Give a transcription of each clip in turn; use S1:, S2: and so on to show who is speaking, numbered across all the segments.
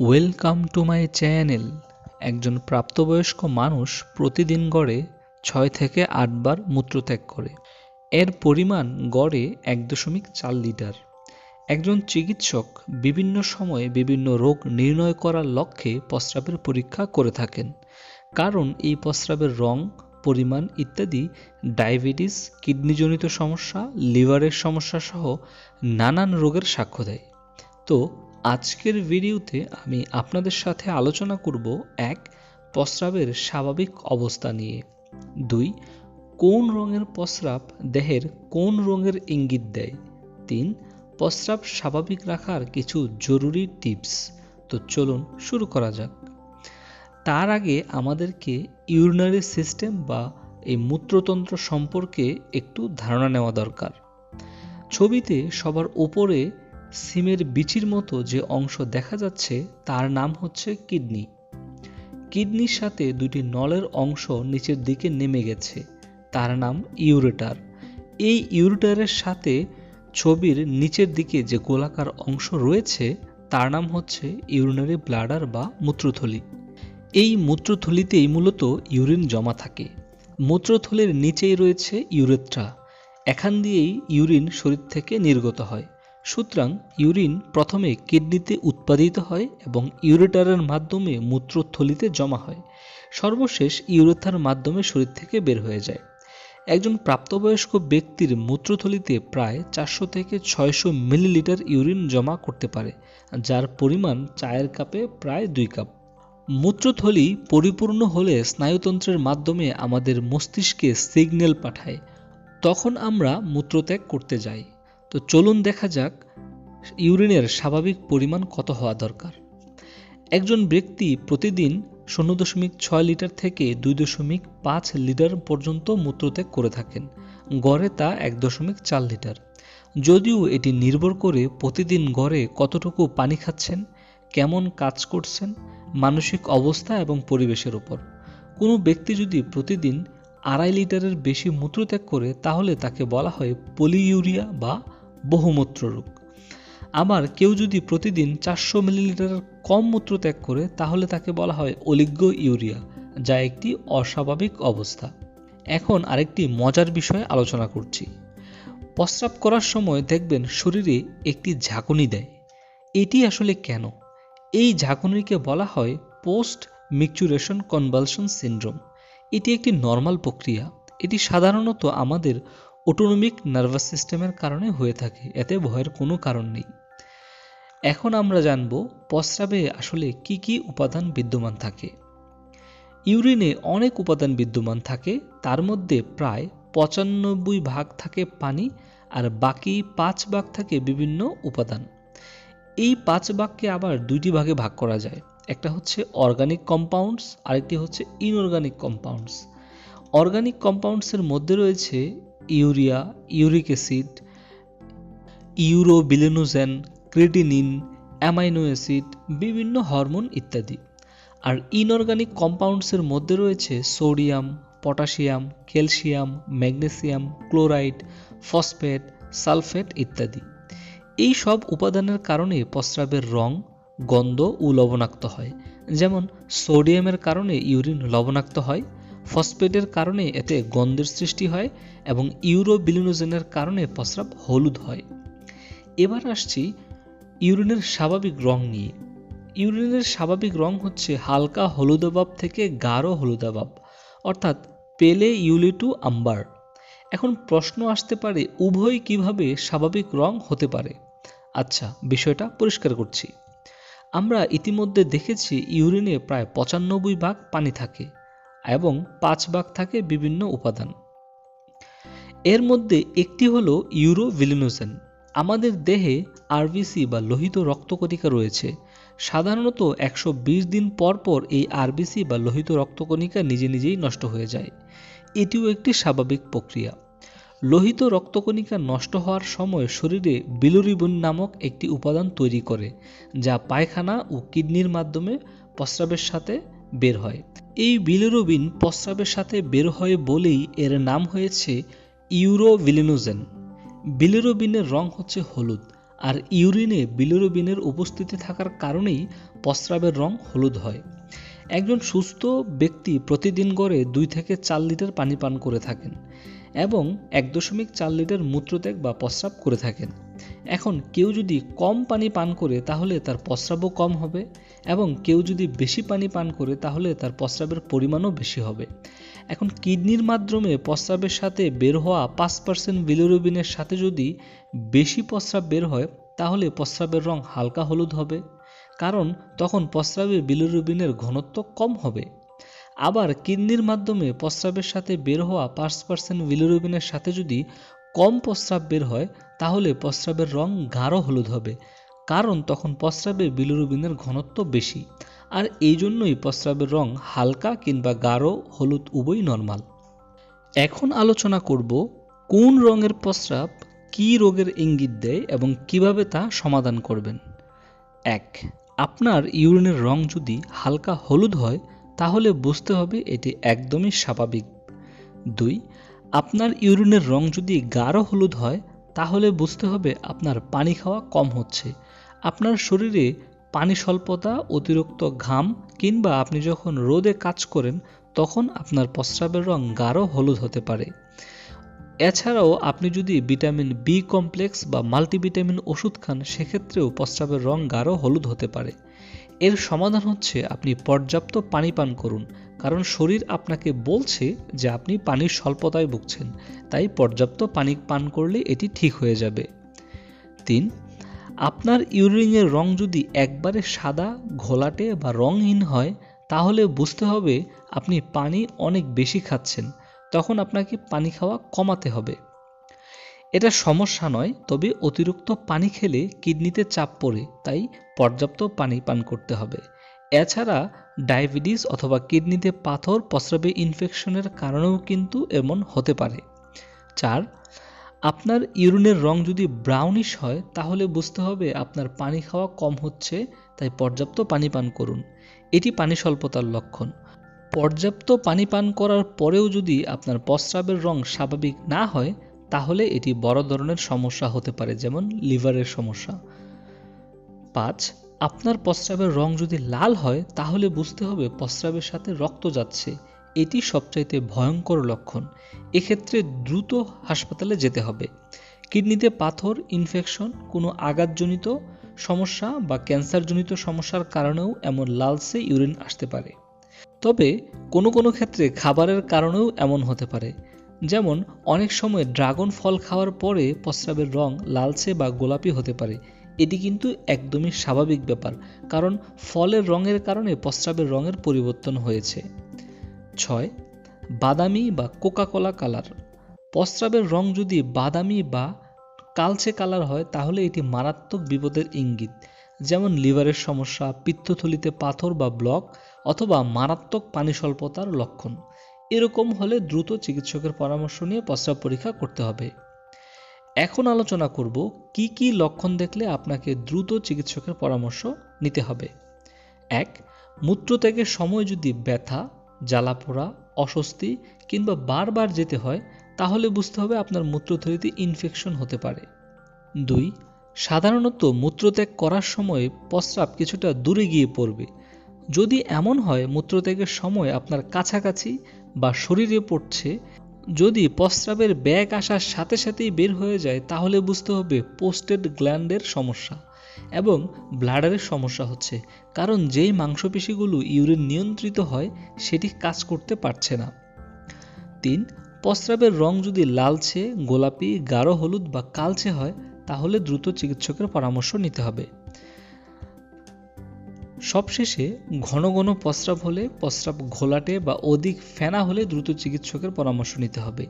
S1: Welcome to my channel একজন প্রাপ্তবয়স্ক মানুষ প্রতিদিন গড়ে ছয় থেকে আটবার মূত্রত্যাগ করে। এর পরিমাণ গড়ে এক দশমিক চার লিটার। একজন চিকিৎসক বিভিন্ন সময়ে বিভিন্ন রোগ নির্ণয় করার লক্ষ্যে প্রস্রাবের পরীক্ষা করে থাকেন। কারণ এই প্রস্রাবের রং, পরিমাণ ইত্যাদি ডায়াবেটিস, কিডনিজনিত সমস্যা, লিভারের সমস্যা সহ নানান রোগের সাক্ষ্য দেয়। তো আজকের ভিডিওতে আমি আপনাদের সাথে আলোচনা করব এক, প্রস্রাবের স্বাভাবিক অবস্থা নিয়ে। দুই, কোন রঙের প্রস্রাব দেহের কোন রঙের ইঙ্গিত দেয়? তিন, প্রস্রাব স্বাভাবিক রাখার কিছু জরুরি টিপস। তো চলুন শুরু করা যাক। তার আগে আমাদেরকে ইউরিনারি সিস্টেম বা এই মূত্রতন্ত্র সম্পর্কে একটু ধারণা নেওয়া দরকার। ছবিতে সবার ওপরে সিমের বিচির মতো যে অংশ দেখা যাচ্ছে, তার নাম হচ্ছে কিডনি। কিডনির সাথে দুটি নলের অংশ নিচের দিকে নেমে গেছে। তার নাম ইউরেটার। এই ইউরেটারের সাথে ছবির নিচের দিকে যে গোলাকার অংশ রয়েছে, তার নাম হচ্ছে ইউরিনারি ব্লাডার বা মূত্রথলি। এই মূত্রথলিতেই মূলত ইউরিন জমা থাকে। মূত্রথলির নিচেই রয়েছে ইউরেথ্রা এখান দিয়েই ইউরিন শরীর থেকে নির্গত হয়। সুতরাং ইউরিন প্রথমে কিডনিতে উৎপাদিত হয় এবং ইউরেটারের মাধ্যমে মূত্রথলিতে জমা হয়। সর্বশেষ ইউরেথার মাধ্যমে শরীর থেকে বের হয়ে যায়। একজন প্রাপ্তবয়স্ক ব্যক্তির মূত্রথলিতে প্রায় চারশো থেকে ছয়শো মিলিলিটার ইউরিন জমা করতে পারে, যার পরিমাণ চায়ের কাপে প্রায় দুই কাপ। মূত্রথলি পরিপূর্ণ হলে স্নায়ুতন্ত্রের মাধ্যমে আমাদের মস্তিষ্কে সিগন্যাল পাঠায়। তখন আমরা মূত্রত্যাগ করতে যাই। তো চলুন দেখা যাক ইউরিনের স্বাভাবিক পরিমাণ কত হওয়া দরকার। একজন ব্যক্তি প্রতিদিন শূন্য দশমিক ছয় লিটার থেকে দুই দশমিক পাঁচ লিটার পর্যন্ত মূত্রত্যাগ করে থাকেন। গড়ে তা এক দশমিক চার লিটার। যদিও এটি নির্ভর করে প্রতিদিন গড়ে কতটুকু পানি খাচ্ছেন, কেমন কাজ করছেন, মানসিক অবস্থা এবং পরিবেশের উপর। কোনো ব্যক্তি যদি প্রতিদিন আড়াই লিটারের বেশি মূত্রত্যাগ করে, তাহলে তাকে বলা হয় পলিইউরিয়া বা বহুমূত্র রোগ। আবার কেউ যদি প্রতিদিন চারশো মিলিলিটারের কম মূত্র ত্যাগ করে, তাহলে তাকে বলা হয় অলিগ্য ইউরিয়া, যা একটি অস্বাভাবিক অবস্থা। এখন আরেকটি মজার বিষয়ে আলোচনা করছি। প্রস্রাব করার সময় দেখবেন শরীরে একটি ঝাঁকুনি দেয়। এটি আসলে কেন? এই ঝাঁকুনিকে বলা হয় পোস্ট মিকচুরেশন কনভালশন সিন্ড্রোম। এটি একটি নর্মাল প্রক্রিয়া। এটি সাধারণত আমাদের অটোনমিক নার্ভাস সিস্টেমের কারণে হয়ে থাকে। এতে ভয়ের কোনো কারণ নেই। এখন আমরা জানব প্রস্রাবে আসলে কি কি উপাদান বিদ্যমান থাকে। ইউরিনে অনেক উপাদান বিদ্যমান থাকে, তার মধ্যে প্রায় পঁচানব্বই ভাগ থাকে পানি আর বাকি পাঁচ ভাগ থাকে বিভিন্ন উপাদান। এই পাঁচ ভাগকে আবার দুইটি ভাগে ভাগ করা যায়। একটা হচ্ছে অর্গানিক কম্পাউন্ডস আরেকটি হচ্ছে ইনঅর্গানিক কম্পাউন্ডস অর্গানিক কম্পাউন্ডসের মধ্যে রয়েছে urea, uric acid, urobilinogen, creatinine, amino acid, বিভিন্ন হরমোন ইত্যাদি। আর ইনঅর্গানিক কম্পাউন্ডসের মধ্যে রয়েছে sodium, potassium, calcium, magnesium, chloride, phosphate, sulphate ইত্যাদি। এই সব উপাদানের কারণে প্রস্রাবের রং, গন্ধ ও লবণাক্ত হয়। যেমন সোডিয়ামের কারণে ইউরিন লবণাক্ত হয় ফসফেটের কারণে এতে গন্ধের সৃষ্টি হয় এবং ইউরোবিলিনোজেনের কারণে প্রস্রাব হলুদ হয়। এবার আসছি ইউরিনের স্বাভাবিক রং নিয়ে। ইউরিনের স্বাভাবিক রং হচ্ছে হালকা হলুদাভাব থেকে গাঢ় হলুদাভাব অর্থাৎ পেলে ইউলিটু আম্বার। এখন প্রশ্ন আসতে পারে, উভয় কীভাবে স্বাভাবিক রং হতে পারে? আচ্ছা বিষয়টা পরিষ্কার করছি। আমরা ইতিমধ্যে দেখেছি ইউরিনে প্রায় পঁচানব্বই ভাগ পানি থাকে। এবং পাঁচ ভাগ থাকে বিভিন্ন উপাদান। এর মধ্যে একটি হলো ইউরোভিলিনোজেন আমাদের দেহে আরবিসি বা লোহিত রক্তকণিকা রয়েছে। সাধারণত একশো বিশ দিন পর পর এই আরবিসি বা লোহিত রক্তকণিকা নিজে নিজেই নষ্ট হয়ে যায়। এটিও একটি স্বাভাবিক প্রক্রিয়া। লোহিত রক্তকণিকা নষ্ট হওয়ার সময় শরীরে বিলুরিবন নামক একটি উপাদান তৈরি করে, যা পায়খানা ও কিডনির মাধ্যমে প্রস্রাবের সাথে বের হয়। এই বিলিরুবিন প্রস্রাবের সাথে বের হয় বলেই এর নাম হয়েছে ইউরোভিলিনোজেন। বিলিরুবিনের রং হচ্ছে হলুদ আর ইউরিনে বিলিরুবিনের উপস্থিতি থাকার কারণেই প্রস্রাবের রং হলুদ হয়। একজন সুস্থ ব্যক্তি প্রতিদিন গড়ে দুই থেকে চার লিটার পানি পান করে থাকেন এবং এক দশমিক চার লিটার মূত্রত্যাগ বা প্রস্রাব করে থাকেন। এখন কেউ যদি কম পানি পান করে, তাহলে তার প্রস্রাবও কম হবে এবং কেউ যদি বেশি পানি পান করে, তাহলে তার প্রস্রাবের পরিমাণও বেশি হবে। এখন কিডনির মাধ্যমে প্রস্রাবের সাথে বের হওয়া পাঁচ পার্সেন্ট বিলিরুবিনের সাথে যদি বেশি প্রস্রাব বের হয়, তাহলে প্রস্রাবের রং হালকা হলুদ হবে, কারণ তখন প্রস্রাবে বিলিরুবিনের ঘনত্ব কম হবে। আবার কিডনির মাধ্যমে প্রস্রাবের সাথে বের হওয়া পাঁচ পার্সেন্ট বিলিরুবিনের সাথে যদি কম প্রস্রাব বের হয়, তাহলে প্রস্রাবের রং গাঢ় হলুদ হবে। কারণ তখন প্রস্রাবে বিলিরুবিনের ঘনত্ব বেশি। আর এই জন্যই প্রস্রাবের রং হালকা কিংবা গাঢ় হলুদ উভয় নর্মাল এখন আলোচনা করব কোন রঙের প্রস্রাব কি রোগের ইঙ্গিত দেয় এবং কীভাবে তা সমাধান করবেন। এক, আপনার ইউরিনের রং যদি হালকা হলুদ হয়, তাহলে বুঝতে হবে এটি একদমই স্বাভাবিক। দুই আপনার ইউরিনের রং যদি গাঢ় হলুদ হয়, তাহলে বুঝতে হবে আপনার পানি খাওয়া কম হচ্ছে। আপনার শরীরে পানি স্বল্পতা, অতিরিক্ত ঘাম কিংবা আপনি যখন রোদে কাজ করেন, তখন আপনার প্রস্রাবের রং গাঢ় হলুদ হতে পারে। এছাড়াও আপনি যদি ভিটামিন বি কমপ্লেক্স বা মাল্টিভিটামিন ওষুধ খান, সেক্ষেত্রেও প্রস্রাবের রং গাঢ় হলুদ হতে পারে। এর সমাধান হচ্ছে আপনি পর্যাপ্ত পানি পান করুন, কারণ শরীর আপনাকে বলছে যে আপনি পানির স্বল্পতায় ভুগছেন, তাই পর্যাপ্ত পানি পান করলে এটি ঠিক হয়ে যাবে। তিন, আপনার ইউরিনের রং যদি একবারে সাদা, ঘোলাটে বা রঙহীন হয়, তাহলে বুঝতে হবে আপনি পানি অনেক বেশি খাচ্ছেন, তখন আপনাকে পানি খাওয়া কমাতে হবে। এটা সমস্যা নয়, তবে অতিরিক্ত পানি খেলে কিডনিতে চাপ পড়ে, তাই পর্যাপ্ত পানি পান করতে হবে। এছাড়া ডায়াবেটিস অথবা কিডনিতে পাথর প্রস্রাবে ইনফেকশনের কারণেও কিন্তু এমন হতে পারে। চার, আপনার ইউরিনের রং যদি ব্রাউনিশ হয়, তাহলে বুঝতে হবে আপনার পানি খাওয়া কম হচ্ছে, তাই পর্যাপ্ত পানি পান করুন। এটি পানি স্বল্পতার লক্ষণ। পর্যাপ্ত পানি পান করার পরেও যদি আপনার প্রস্রাবের রং স্বাভাবিক না হয় তাহলে এটি বড় ধরনের সমস্যা হতে পারে, যেমন লিভারের সমস্যা। পাঁচ, আপনার প্রস্রাবের রং যদি লাল হয়, তাহলে বুঝতে হবে প্রস্রাবের সাথে রক্ত যাচ্ছে। এটি সবচাইতে ভয়ঙ্কর লক্ষণ। এক্ষেত্রে দ্রুত হাসপাতালে যেতে হবে। কিডনিতে পাথর ইনফেকশন কোনো আঘাতজনিত সমস্যা বা ক্যান্সারজনিত সমস্যার কারণেও এমন লালসে ইউরিন আসতে পারে। তবে কোনো কোনো ক্ষেত্রে খাবারের কারণেও এমন হতে পারে। যেমন, অনেক সময় ড্রাগন ফল খাওয়ার পরে প্রস্রাবের রং লালচে বা গোলাপি হতে পারে। এটি কিন্তু একদমই স্বাভাবিক ব্যাপার, কারণ ফলের রঙের কারণে প্রস্রাবের রঙের পরিবর্তন হয়েছে। ছয়, বাদামি বা কোকাকোলা কালার। প্রস্রাবের রং যদি বাদামি বা কালচে কালার হয়, তাহলে এটি মারাত্মক বিপদের ইঙ্গিত। যেমন, লিভারের সমস্যা, পিত্তথলিতে পাথর বা ব্লক, অথবা মারাত্মক পানি স্বল্পতার লক্ষণ। এরকম হলে দ্রুত চিকিৎসকের পরামর্শ নিয়ে প্রস্রাব পরীক্ষা করতে হবে। এখন আলোচনা করব কি কি লক্ষণ দেখলে আপনাকে দ্রুত চিকিৎসকের পরামর্শ নিতে হবে। এক, মূত্রত্যাগের সময় যদি ব্যথা, জ্বালাপোড়া, অস্বস্তি কিংবা বারবার যেতে হয়, তাহলে বুঝতে হবে আপনার মূত্রথলিতে ইনফেকশন হতে পারে। দুই, সাধারণত মূত্রত্যাগ করার সময় প্রস্রাব কিছুটা দূরে গিয়ে পড়বে। যদি এমন হয়, মূত্রত্যাগের সময় আপনার কাছাকাছি বা শরীরে পড়ছে, যদি প্রস্রাবের ব্যাগ আসার সাথে সাথেই বের হয়ে যায়, তাহলে বুঝতে হবে পোস্টেড গ্ল্যান্ডের সমস্যা এবং ব্লাডারের সমস্যা হচ্ছে, কারণ যেই মাংসপেশিগুলো ইউরিন নিয়ন্ত্রিত হয়, সেটি কাজ করতে পারছে না। তিন, প্রস্রাবের রং যদি লালচে, গোলাপি, গাঢ় হলুদ বা কালচে হয়, তাহলে দ্রুত চিকিৎসকের পরামর্শ নিতে হবে। সবশেষে ঘন ঘন প্রস্রাব হলে প্রস্রাব ঘোলাটে বা অধিক ফেনা হলে দ্রুত চিকিৎসকের পরামর্শ নিতে হবে।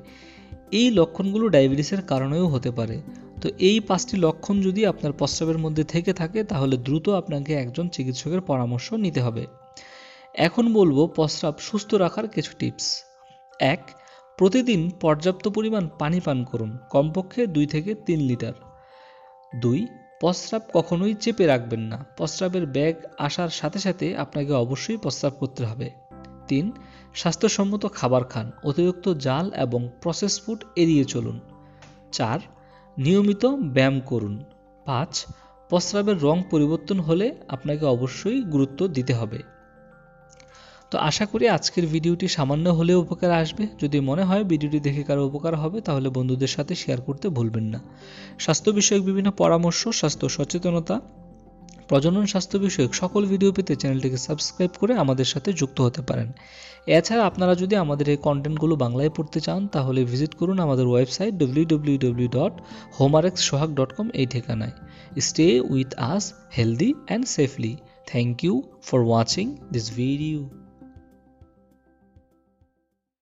S1: এই লক্ষণগুলো ডায়াবেটিসের কারণেও হতে পারে। তো এই পাঁচটি লক্ষণ যদি আপনার প্রস্রাবের মধ্যে থেকে থাকে, তাহলে দ্রুত আপনাকে একজন চিকিৎসকের পরামর্শ নিতে হবে। এখন বলব প্রস্রাব সুস্থ রাখার কিছু টিপস। এক, প্রতিদিন পর্যাপ্ত পরিমাণ পানি পান করুন, কমপক্ষে দুই থেকে তিন লিটার। দুই প্রস্রাব কখনোই চেপে রাখবেন না। প্রস্রাবের ব্যাগ আসার সাথে সাথে আপনাকে অবশ্যই প্রস্রাব করতে হবে। তিন, স্বাস্থ্যসম্মত খাবার খান। অতিরিক্ত জাল এবং প্রসেস ফুড এড়িয়ে চলুন। চার, নিয়মিত ব্যায়াম করুন। পাঁচ, প্রস্রাবের রং পরিবর্তন হলে আপনাকে অবশ্যই গুরুত্ব দিতে হবে। তো আশা করি আজকের ভিডিওটি সামান্য হলেও উপকার আসবে। যদি মনে হয় ভিডিওটি দেখে কারও উপকার হবে, তাহলে বন্ধুদের সাথে শেয়ার করতে ভুলবেন না। স্বাস্থ্য বিষয়ক বিভিন্ন পরামর্শ, স্বাস্থ্য সচেতনতা, প্রজনন স্বাস্থ্য বিষয়ক সকল ভিডিও পেতে চ্যানেলটিকে সাবস্ক্রাইব করে আমাদের সাথে যুক্ত হতে পারেন। এছাড়া আপনারা যদি আমাদের এই কন্টেন্টগুলো বাংলায় পড়তে চান, তাহলে ভিজিট করুন আমাদের website W dot homarex Sohag dot com এই ঠিকানায়। Stay with us healthy and safely thank you for watching this video